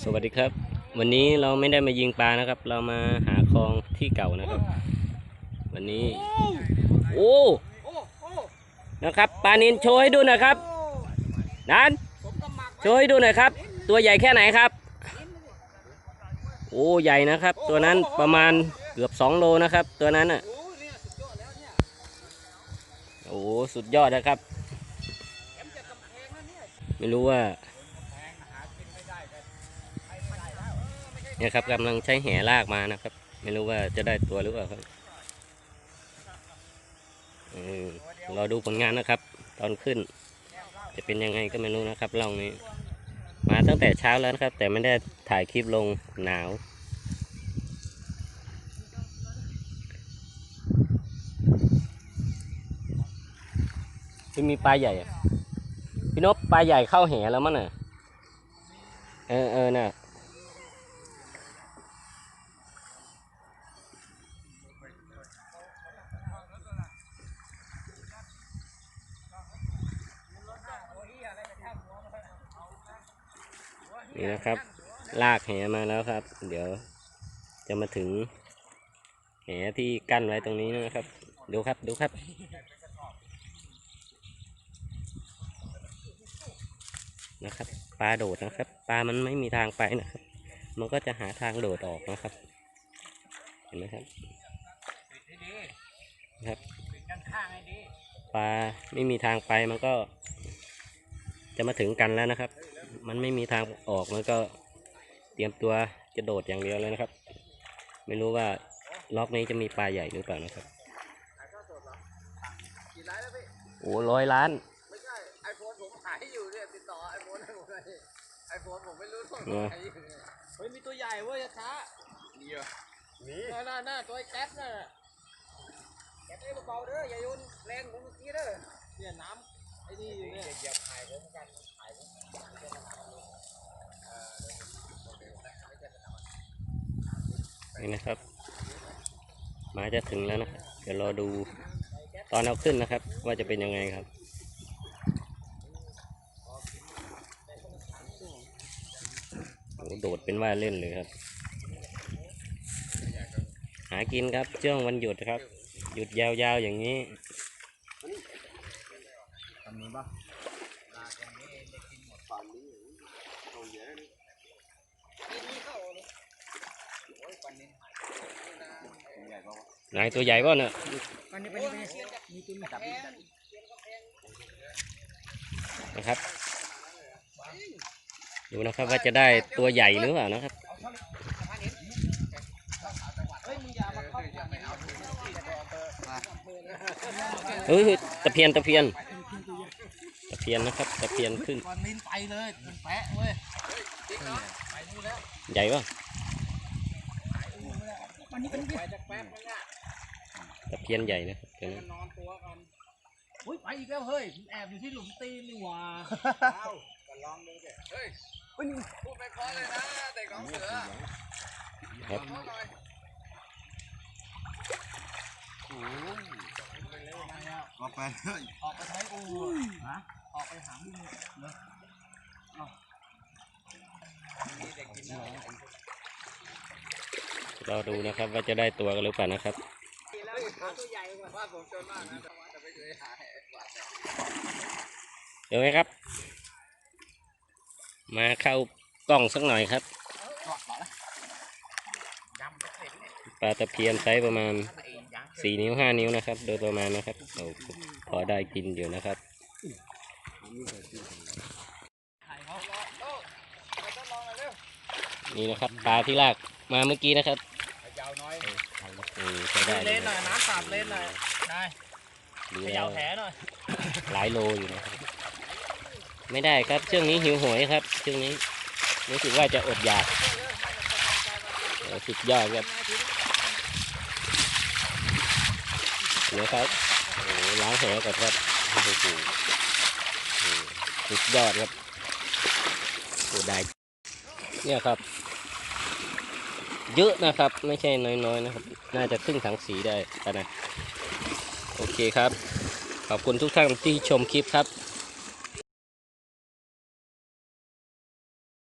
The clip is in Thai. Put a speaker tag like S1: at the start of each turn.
S1: สวัสดีครับ วันนี้เราไม่ได้มายิงปลานะครับ เรามาหาคลองที่เก่านะครับ วันนี้ โอ้นะครับปลานินโชว์ให้ดูหน่อยครับนันโชว์ให้ดูหน่อยครับ ตัวใหญ่แค่ไหนครับ โอ้ใหญ่นะครับ ตัวนั้นประมาณเกือบ2โลนะครับ ตัวนั้นอะโอ้สุดยอดนะครับ ไม่รู้ว่า เนี่ยครับกำลังใช้แหลากมานะครับ ไม่รู้ว่าจะได้ตัวหรือเปล่าครับเออรอดูผลงานนะครับ ตอนขึ้น จะเป็นยังไงก็ไม่รู้นะครับล่องนี้ มาตั้งแต่เช้าแล้วนะครับ แต่ไม่ได้ถ่ายคลิปลงหนาวที่มีปลาใหญ่พี่นพปลาใหญ่เข้าแหแล้วมั้งน่ะ เออเออน่ะ นี่นะครับ ลากแหมาแล้วครับ เดี๋ยวจะมาถึงแหที่กั้นไว้ตรงนี้นะครับ ดูครับดูครับ นะครับปลาโดดนะครับปลามันไม่มีทางไปนะครับ มันก็จะหาทางโดดออกนะครับ เห็นไหมครับนะครับปลาไม่มีทางไปมันก็ จะมาถึงกันแล้วนะครับ มันไม่มีทางออกมันก็เตรียมตัวจะโดดอย่างเดียวเลยนะครับ ไม่รู้ว่าล็อกนี้จะมีปลาใหญ่หรือเปล่านะครับ
S2: กี่ไลน์แล้วพี่
S1: โอ้ร้อยล้าน
S2: ไม่ใช่ไอโฟนผมหายอยู่เนี่ยติดต่อไอโฟนให้ผมหน่อยไอโฟนผมไม่รู้ตัว
S1: เออ
S2: หายอยู่เนี่ยเฮ้ยมีตัวใหญ่เว้ยช้านี่เหรอนี่หน้าหน้าตัวไอ้แก๊ปน่ะแก๊ปไอ้เบาๆเด้ออย่าโยนแรงเหมือนเมื่อกี้เด้อเนี่ยน้ำไอ้นี่อยู่เนี่ยเหยียบหายผมกันหายผม
S1: นี่นะครับมาจะถึงแล้วนะครับเดี๋ยวรอดูตอนเอาขึ้นนะครับ ว่าจะเป็นยังไงครับโอ้โดดเป็นว่าเล่นเลยครับ หากินครับช่วงวันหยุดครับ หยุดยาวๆอย่างนี้
S2: ทำนี้ปะ
S1: ไหนตัวใหญ่ป่ะเนี่ย
S2: ปันนี้ปันนี้ปันนี้มีตัวมีจับมีจับ
S1: นะครับ ดูนะครับว่าจะได้ตัวใหญ่หรือเปล่านะครับ
S2: เฮ้ยมึงอย่ามาเข้าอย่าไปเอา
S1: เฮ้ยตะเพียนตะเพียนตะเพียนนะครับตะเพียนขึ้น
S2: วันนี้ไปเลยมันแปะเว้ยจริงเหรอไปนู่นแล้ว
S1: ใหญ่ป่ะ
S2: วันนี้เป็นไปจากแป๊บนึงอะ
S1: ตะเพียนใหญ่นะครับตัวนี้
S2: นอนตัวกันอุ้ยไปอีกแล้วเฮ้ยมันแอบอยู่ที่หลุมตีนนี่หว่าเอาก็ลองดูสิเฮ้ยพูดไปเพราะเลยนะเด็กของเสือ
S1: ครับ
S2: เพราะหน่อยออกไปออกไปใช้อูฮะออกไปหามึงเนอะมีเด็กกินได้
S1: รอดูนะครับว่าจะได้ตัวกันหรือเปล่านะครับ
S2: เดี๋
S1: ยวไหมครับ มาเข้ากล้องสักหน่อยครับปลาตะเพียนไซส์ประมาณสี่นิ้วห้านิ้วนะครับ โดยประมาณนะครับโอ้พอได้กินอยู่นะครับนี่นะครับปลาที่ลากมาเมื่อกี้นะครับ อืมใช้ได้เล
S2: เล่
S1: ย
S2: นหน่อยน้ำสาดเล่นหน่อยได้
S1: ดี
S2: เข
S1: แล้
S2: ย่าวแผลหน่อย
S1: หลายโลอยู่นะครับ ไม่ได้ครับช่วงนี้หิวโหยครับช่วงนี้รู้สึกว่าจะอดอยากเออสุดยอดครับเดี๋ยวครับโอ้โหล้างแผลก่อนครับโอ้โหโอ้โหสุดยอดครับโอ้ได้เนี่ยครับ เยอะนะครับ ไม่ใช่น้อยๆนะครับ น่าจะครึ่งถังสีได้กันนะ โอเคครับ ขอบคุณทุกท่านที่ชมคลิปครับ